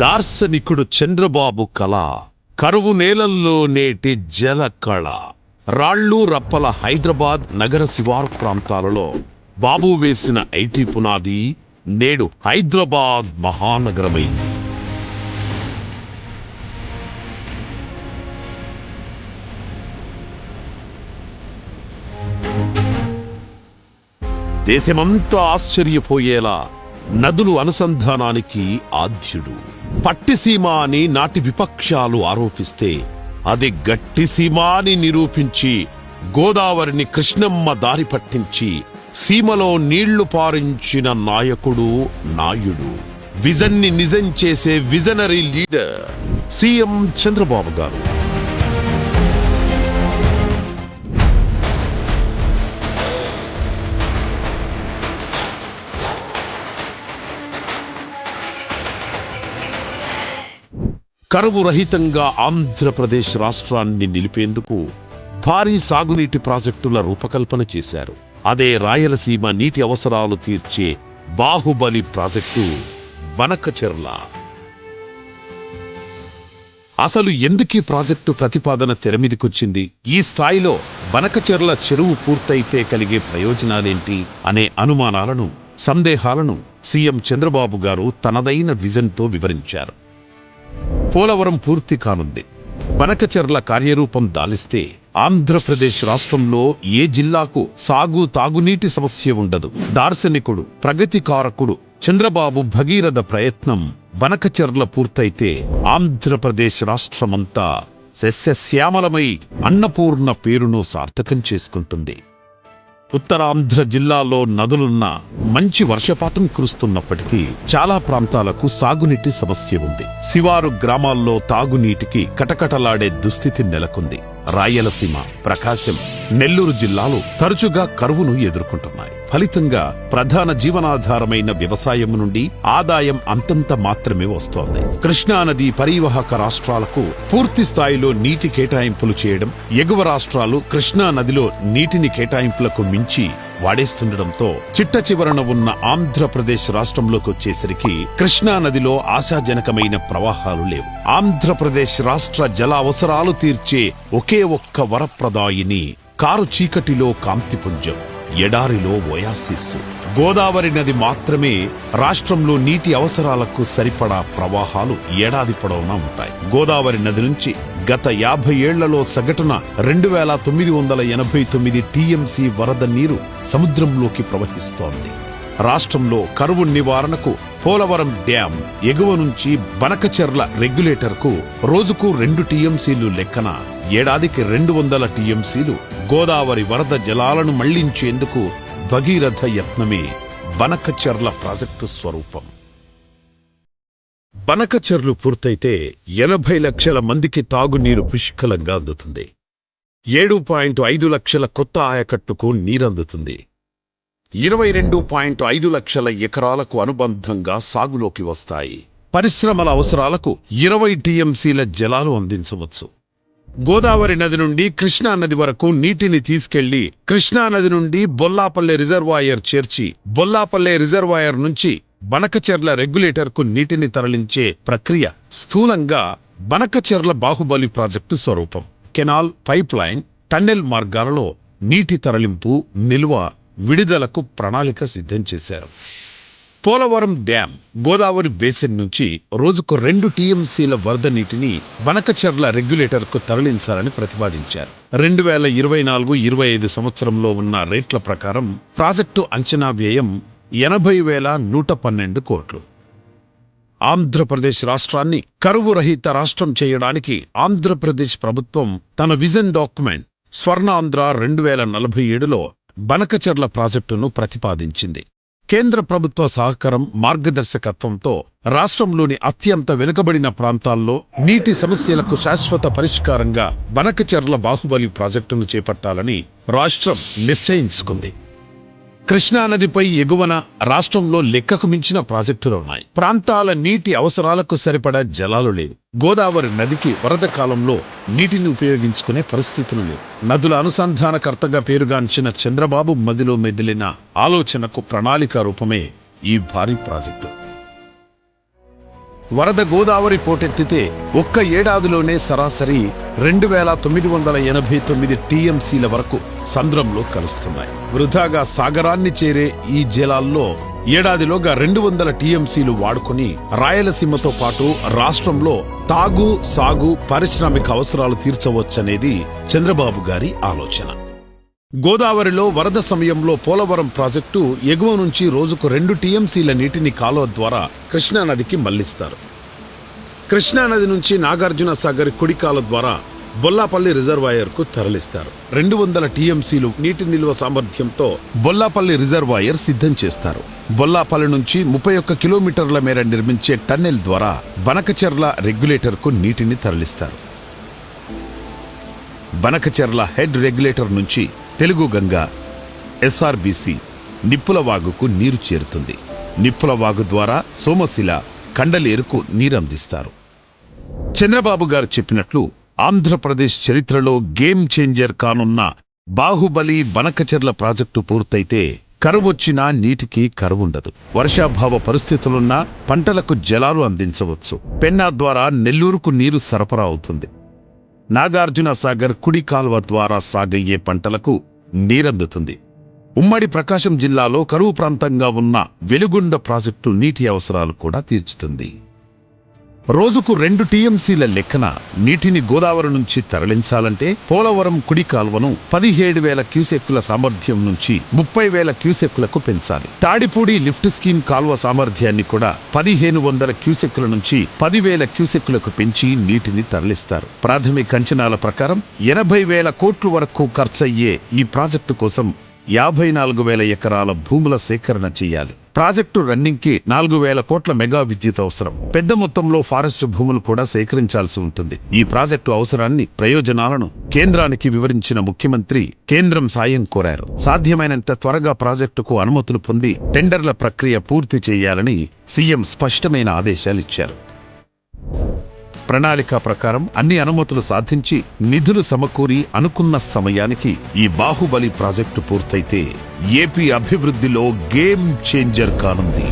దార్శనికుడు చంద్రబాబు కళ కరువు నేలల్లో నేటి జల కళ. రాళ్ళు రప్పల హైదరాబాద్ నగర శివారు ప్రాంతాలలో బాబు వేసిన ఐటీ పునాది నేడు హైదరాబాద్ మహానగరమైంది. దేశమంతా ఆశ్చర్యపోయేలా నదులు అనుసంధానానికి ఆద్యుడు. పట్టిసీమ అని నాటి విపక్షాలు ఆరోపిస్తే అది గట్టిసీమ అని నిరూపించి గోదావరిని కృష్ణమ్మ దారి పట్టించి సీమలో నీళ్ళు పారించిన నాయకుడు నాయుడు. విజన్ని నిజం చేసే విజనరీ లీడర్ సీఎం చంద్రబాబు గారు. కరువు రహితంగా ఆంధ్రప్రదేశ్ రాష్ట్రాన్ని నిలిపేందుకు భారీ సాగునీటి ప్రాజెక్టుల రూపకల్పన చేశారు. అదే రాయలసీమ నీటి అవసరాలు తీర్చే బాహుబలి ప్రాజెక్టు బనకచెర్ల. అసలు ఎందుకీ ప్రాజెక్టు ప్రతిపాదన తెరమిదికొచ్చింది ఈ స్థాయిలో బనకచెర్ల చెరువు పూర్తయితే కలిగే ప్రయోజనాలేంటి అనే అనుమానాలను సందేహాలను సీఎం చంద్రబాబు గారు తనదైన విజన్తో వివరించారు. పోలవరం పూర్తి కానుంది. బనకచెర్ల కార్యరూపం దాలిస్తే ఆంధ్రప్రదేశ్ రాష్ట్రంలో ఏ జిల్లాకు సాగు తాగునీటి సమస్య ఉండదు. దార్శనికుడు ప్రగతికారకుడు చంద్రబాబు భగీరథ ప్రయత్నం బనకచెర్ల పూర్తయితే ఆంధ్రప్రదేశ్ రాష్ట్రమంతా సస్యశ్యామలమై అన్నపూర్ణ పేరును సార్థకం చేసుకుంటుంది. ఉత్తరాంధ్ర జిల్లాలో నదులున్న మంచి వర్షపాతం కురుస్తున్నప్పటికీ చాలా ప్రాంతాలకు సాగునీటి సమస్య ఉంది. శివారు గ్రామాల్లో తాగునీటికి కటకటలాడే దుస్థితి నెలకొంది. రాయలసీమ ప్రకాశం నెల్లూరు జిల్లాలు తరచుగా కరువును ఎదుర్కొంటున్నాయి. ఫలితంగా ప్రధాన జీవనాధారమైన వ్యవసాయం నుండి ఆదాయం అంతంత మాత్రమే వస్తోంది. కృష్ణానది పరివాహక రాష్ట్రాలకు పూర్తి స్థాయిలో నీటి కేటాయింపులు చేయడం ఎగువ రాష్ట్రాలు కృష్ణా నదిలో నీటిని కేటాయింపులకు మించి వాడేస్తుండటంతో చిట్ట చివరన ఉన్న ఆంధ్రప్రదేశ్ రాష్ట్రంలోకి వచ్చేసరికి కృష్ణా నదిలో ఆశాజనకమైన ప్రవాహాలు లేవు. ఆంధ్రప్రదేశ్ రాష్ట్ర జల అవసరాలు తీర్చే ఒకే ఒక్క వరప్రదాయిని కారు చీకటిలో కాంతిపుంజం ఎడారిలో ఒయాసిస్సు గోదావరి నది మాత్రమే రాష్ట్రంలో నీటి అవసరాలకు సరిపడా ప్రవాహాలు ఏడాది పొడవునా ఉంటాయి. గోదావరి నది నుంచి గత యాభై ఏళ్ళలో సగటున రెండు వేల తొమ్మిది వందల ఎనభై తొమ్మిది టీఎంసీ వరద నీరు సముద్రంలోకి ప్రవహిస్తోంది. రాష్ట్రంలో కరువు నివారణకు పోలవరం డ్యాం ఎగువ నుంచి బనకచెర్ల రెగ్యులేటర్కు రోజుకు రెండు టీఎంసీలు లెక్కన ఏడాదికి రెండు వందల టీఎంసీలు గోదావరి వరద జలాలను మళ్ళించేందుకు భగీరథ యత్నమే బనకచెర్ల ప్రాజెక్టు స్వరూపం. బనకచెర్లు పూర్తయితే ఎనభై లక్షల మందికి తాగునీరు పుష్కలంగా అందుతుంది. ఏడు పాయింట్ ఐదు లక్షల కొత్త ఆయకట్టుకు నీరందుతుంది. ఇరవై రెండు పాయింట్ ఐదు లక్షల ఎకరాలకు అనుబంధంగా సాగులోకి వస్తాయి. పరిశ్రమల అవసరాలకు ఇరవై టీఎంసీల జలాలు అందించవచ్చు. గోదావరి నది నుండి కృష్ణా నది వరకు నీటిని తీసుకెళ్ళి కృష్ణా నది నుండి బొల్లాపల్లె రిజర్వాయర్ చేర్చి బొల్లాపల్లె రిజర్వాయర్ నుంచి బనకచెర్ల రెగ్యులేటర్కు నీటిని తరలించే ప్రక్రియ స్థూలంగా బనకచెర్ల బాహుబలి ప్రాజెక్టు స్వరూపం. కెనాల్ పైప్ లైన్ టన్నెల్ మార్గాలలో నీటి తరలింపు నిల్వ విడుదలకు ప్రణాళిక సిద్ధం చేశారు. పోలవరం డ్యాం గోదావరి బేసిన్ నుంచి రోజుకు రెండు టీఎంసీల వరద నీటిని వనకచర్ల రెగ్యులేటర్కు తరలించాలని ప్రతిపాదించారు. రెండు వేల ఇరవై నాలుగు ఇరవై ఐదు సంవత్సరంలో ఉన్న రేట్ల ప్రకారం ప్రాజెక్టు అంచనా వ్యయం ఎనభై వేల నూట పన్నెండు కోట్లు. ఆంధ్రప్రదేశ్ రాష్ట్రాన్ని కరువు రహిత రాష్ట్రం చేయడానికి ఆంధ్రప్రదేశ్ ప్రభుత్వం తన విజన్ డాక్యుమెంట్ స్వర్ణాంధ్ర రెండు వేల నలభై ఏడులో బనకచెర్ల ప్రాజెక్టును ప్రతిపాదించింది. కేంద్ర ప్రభుత్వ సహకారం మార్గదర్శకత్వంతో రాష్ట్రంలోని అత్యంత వెనుకబడిన ప్రాంతాల్లో నీటి సమస్యలకు శాశ్వత పరిష్కారంగా బనకచెర్ల బాహుబలి ప్రాజెక్టును చేపట్టాలని రాష్ట్రం నిశ్చయించుకుంది. కృష్ణానదిపై ఎగువన రాష్ట్రంలో లెక్కకు మించిన ప్రాజెక్టులు ఉన్నాయి ప్రాంతాల నీటి అవసరాలకు సరిపడా జలాలు లేవు. గోదావరి నదికి వరద కాలంలో నీటిని ఉపయోగించుకునే పరిస్థితులు లేవు. నదుల అనుసంధానకర్తగా పేరుగాంచిన చంద్రబాబు మదిలో మెదిలిన ఆలోచనకు ప్రణాళిక రూపమే ఈ భారీ ప్రాజెక్టు. వరద గోదావరి పోటెత్తితే ఒక్క ఏడాదిలోనే సరాసరి రెండు వేల తొమ్మిది వందల ఎనభై తొమ్మిది టీఎంసీల వరకు సంద్రంలో కలుస్తున్నాయి. వృధాగా సాగరాన్ని చేరే ఈ జలాల్లో ఏడాదిలోగా రెండు వందల టీఎంసీలు వాడుకుని రాయలసీమతో పాటు రాష్ట్రంలో తాగు సాగు పారిశ్రామిక అవసరాలు తీర్చవచ్చనేది చంద్రబాబు గారి ఆలోచన. గోదావరిలో వరద సమయంలో పోలవరం ప్రాజెక్టు ఎగువ నుంచి రోజుకు రెండు టీఎంసీల నీటిని కాలువ ద్వారా కృష్ణానదికి మళ్ళిస్తారు. కృష్ణానది నుంచి నాగార్జున సాగర్ కుడికాల ద్వారా బొల్లాపల్లి రిజర్వాయర్కు తరలిస్తారు. రెండు వందల టీఎంసీలు నీటి నిల్వ సామర్థ్యంతో బొల్లాపల్లి రిజర్వాయర్ సిద్ధం చేస్తారు. బొల్లాపల్లి నుంచి ముప్పై ఒక్క కిలోమీటర్ల మేర నిర్మించే టన్నెల్ ద్వారా బనకచెర్ల రెగ్యులేటర్కు నీటిని తరలిస్తారు. బనకచెర్ల హెడ్ రెగ్యులేటర్ నుంచి తెలుగు గంగ ఎస్ఆర్బిసి నిప్పులవాగుకు నీరు చేరుతుంది. నిప్పులవాగు ద్వారా సోమశిల కండలేరుకు నీరందిస్తారు. చంద్రబాబు గారు చెప్పినట్లు ఆంధ్రప్రదేశ్ చరిత్రలో గేమ్ చేంజర్ కానున్న బాహుబలి బనకచెర్ల ప్రాజెక్టు పూర్తయితే కరువొచ్చినా నీటికి కరువుండదు. వర్షాభావ పరిస్థితులున్నా పంటలకు జలాలు అందించవచ్చు. పెన్నా ద్వారా నెల్లూరుకు నీరు సరఫరా అవుతుంది. నాగార్జున సాగర్ కుడి కాల్వ ద్వారా సాగయ్యే పంటలకు నీరందుతుంది ఉమ్మడి ప్రకాశం జిల్లాలో కరువు ప్రాంతంగా ఉన్న వెలుగుండ ప్రాజెక్టు నీటి అవసరాలు కూడా తీర్చుతుంది. రోజుకు రెండు టీఎంసీల లెక్కన నీటిని గోదావరి నుంచి తరలించాలంటే పోలవరం కుడి కాల్వను పదిహేడు వేల క్యూసెక్కుల సామర్థ్యం నుంచి ముప్పై వేల క్యూసెక్కులకు పెంచాలి. తాడిపూడి లిఫ్ట్ స్కీమ్ కాల్వ సామర్థ్యాన్ని కూడా పదిహేను వందల క్యూసెక్కుల నుంచి పదివేల క్యూసెక్కులకు పెంచి నీటిని తరలిస్తారు. ప్రాథమిక అంచనాల ప్రకారం ఎనభై వేల కోట్ల వరకు ఖర్చయ్యే ఈ ప్రాజెక్టు కోసం యాభై నాలుగు వేల ఎకరాల భూముల సేకరణ చేయాలి. ప్రాజెక్టు రన్నింగ్కి నాలుగు వేల కోట్ల మెగా విద్యుత్ అవసరం. పెద్ద మొత్తంలో ఫారెస్ట్ భూములు కూడా సేకరించాల్సి ఉంటుంది. ఈ ప్రాజెక్టు అవసరాన్ని ప్రయోజనాలను కేంద్రానికి వివరించిన ముఖ్యమంత్రి కేంద్రం సాయం కోరారు. సాధ్యమైనంత త్వరగా ప్రాజెక్టుకు అనుమతులు పొంది టెండర్ల ప్రక్రియ పూర్తి చేయాలని సీఎం స్పష్టమైన ఆదేశాలిచ్చారు ప్రణాళిక ప్రకారం అన్ని అనుమతులు సాధించి నిధులు సమకూరి అనుకున్న సమయానికి ఈ బాహుబలి ప్రాజెక్టు పూర్తయితే ఏపీ అభివృద్ధిలో గేమ్ చేంజర్ కానుంది.